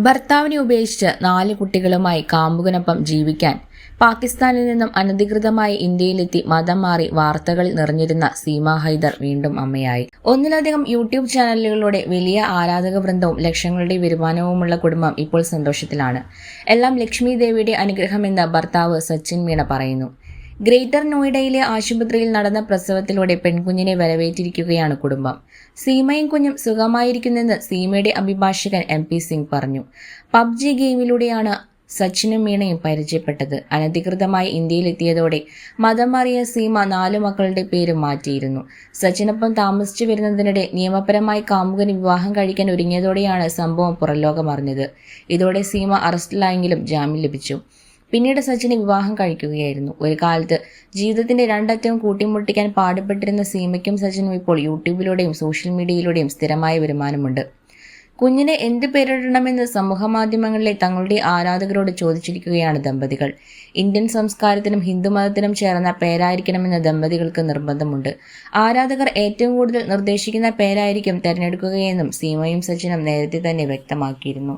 ഭർത്താവിനെ ഉപേക്ഷിച്ച് നാല് കുട്ടികളുമായി കാമ്പുകനൊപ്പം ജീവിക്കാൻ പാകിസ്ഥാനിൽ നിന്നും അനധികൃതമായി ഇന്ത്യയിലെത്തി മതം മാറി വാർത്തകളിൽ നിറഞ്ഞിരുന്ന സീമ ഹൈദർ വീണ്ടും അമ്മയായി. ഒന്നിലധികം യൂട്യൂബ് ചാനലുകളുടെ വലിയ ആരാധക വൃന്ദവും ലക്ഷങ്ങളുടെ വരുമാനവുമുള്ള കുടുംബം ഇപ്പോൾ സന്തോഷത്തിലാണ്. എല്ലാം ലക്ഷ്മി ദേവിയുടെ അനുഗ്രഹമെന്ന് ഭർത്താവ് സച്ചിൻ മീണ പറയുന്നു. ഗ്രേറ്റർ നോയിഡയിലെ ആശുപത്രിയിൽ നടന്ന പ്രസവത്തിലൂടെ പെൺകുഞ്ഞിനെ വരവേറ്റിരിക്കുകയാണ് കുടുംബം. സീമയും കുഞ്ഞും സുഖമായിരിക്കുന്നെന്ന് സീമയുടെ അഭിഭാഷകൻ എം പി സിംഗ് പറഞ്ഞു. പബ്ജി ഗെയിമിലൂടെയാണ് സച്ചിനും മീണയും പരിചയപ്പെട്ടത്. അനധികൃതമായി ഇന്ത്യയിലെത്തിയതോടെ മതം മാറിയ സീമ നാലു മക്കളുടെ പേര് മാറ്റിയിരുന്നു. സച്ചിനൊപ്പം താമസിച്ചു വരുന്നതിനിടെ നിയമപരമായി കാമുകന് വിവാഹം കഴിക്കാൻ ഒരുങ്ങിയതോടെയാണ് സംഭവം പുറലോകമറിഞ്ഞത് ഇതോടെ സീമ അറസ്റ്റിലായെങ്കിലും ജാമ്യം ലഭിച്ചു. പിന്നീട് സച്ചിന് വിവാഹം കഴിക്കുകയായിരുന്നു. ഒരു കാലത്ത് ജീവിതത്തിന്റെ രണ്ടറ്റവും കൂട്ടിമുട്ടിക്കാൻ പാടുപെട്ടിരുന്ന സീമയ്ക്കും സച്ചിനും ഇപ്പോൾ യൂട്യൂബിലൂടെയും സോഷ്യൽ മീഡിയയിലൂടെയും സ്ഥിരമായ വരുമാനമുണ്ട്. കുഞ്ഞിനെ എന്ത് പേരിടണമെന്ന് സമൂഹ മാധ്യമങ്ങളിലെ തങ്ങളുടെ ആരാധകരോട് ചോദിച്ചിരിക്കുകയാണ് ദമ്പതികൾ. ഇന്ത്യൻ സംസ്കാരത്തിനും ഹിന്ദുമതത്തിനും ചേർന്ന പേരായിരിക്കണമെന്ന് ദമ്പതികൾക്ക് നിർബന്ധമുണ്ട്. ആരാധകർ ഏറ്റവും കൂടുതൽ നിർദ്ദേശിക്കുന്ന പേരായിരിക്കും തെരഞ്ഞെടുക്കുകയെന്നും സീമയും സച്ചിനും നേരത്തെ തന്നെ വ്യക്തമാക്കിയിരുന്നു.